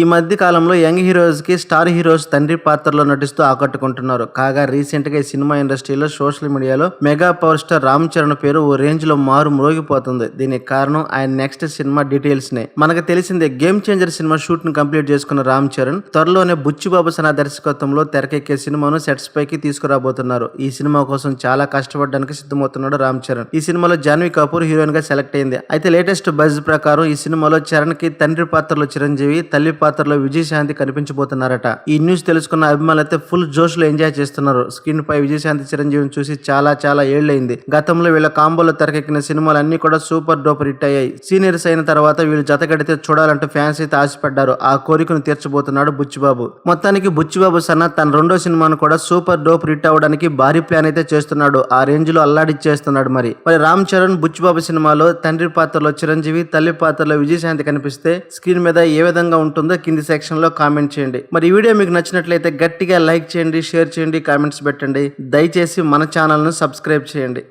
ఈ మధ్య కాలంలో యంగ్ హీరోస్కి స్టార్ హీరోస్ తండ్రి పాత్రలో నటిస్తూ ఆకట్టుకుంటున్నారు. కాగా రీసెంట్గా ఈ సినిమా ఇండస్ట్రీలో సోషల్ మీడియాలో mega power star Ram Charan పేరు ఓ రేంజ్లో మారు మ్రోగిపోతుంది. దీనికి కారణం ఆయన నెక్స్ట్ సినిమా డీటెయిల్స్నే. మనకు తెలిసిందే గేమ్ చేంజర్ సినిమా షూట్ను కంప్లీట్ చేసుకున్న రామ్ చరణ్ త్వరలోనే బుచ్చిబాబు సనా దర్శకత్వంలో తెరకెక్కే సినిమాను సెట్స్ పైకి తీసుకురాబోతున్నారు. ఈ సినిమా కోసం చాలా కష్టపడడానికి సిద్ధమవుతున్నాడు రామ్ చరణ్. ఈ సినిమాలో జాన్వీ కపూర్ హీరోయిన్గా సెలెక్ట్ అయింది. అయితే లేటెస్ట్ బజ్ ప్రకారం ఈ సినిమాలో చరణ్కి తండ్రి పాత్రలో చిరంజీవి తల్లి పాత్రలో విజయశాంతి కనిపించబోతున్నారట. ఈ న్యూస్ తెలుసుకున్న అభిమానులు అయితే ఫుల్ జోష్లో ఎంజాయ్ చేస్తున్నారు. స్క్రీన్ పై విజయశాంతి చిరంజీవిని చూసి చాలా చాలా ఏళ్ళైంది గతంలో వీళ్ళ కాంబోలో తెరకెక్కిన సినిమాలు అన్ని కూడా సూపర్ డూపర్ హిట్ అయ్యాయి. సీనియర్స్ అయిన తర్వాత వీళ్ళు జతగడితే చూడాలంటూ ఫ్యాన్స్ అయితే ఆశపడ్డారు. ఆ కోరికను తీర్చబోతున్నాడు బుచ్చిబాబు. మొత్తానికి బుచ్చిబాబు సన్న తన రెండో సినిమాను కూడా సూపర్ డోప్ హిట్ అవ్వడానికి భారీ ప్లాన్ అయితే చేస్తున్నాడు. ఆ రేంజ్లో అల్లాడిచ్చేస్తున్నాడు మరి. మరి రామ్ చరణ్ బుచ్చిబాబు సినిమాలో తండ్రి పాత్రలో చిరంజీవి తల్లి పాత్రలో విజయశాంతి కనిపిస్తే స్క్రీన్ మీద ఏ విధంగా ఉంటుందో కింది సెక్షన్లో కామెంట్ చేయండి. మరి ఈ వీడియో మీకు నచ్చినట్లయితే గట్టిగా లైక్ చేయండి షేర్ చేయండి కామెంట్స్ పెట్టండి. దయచేసి మన ఛానల్ను సబ్స్క్రైబ్ చేయండి.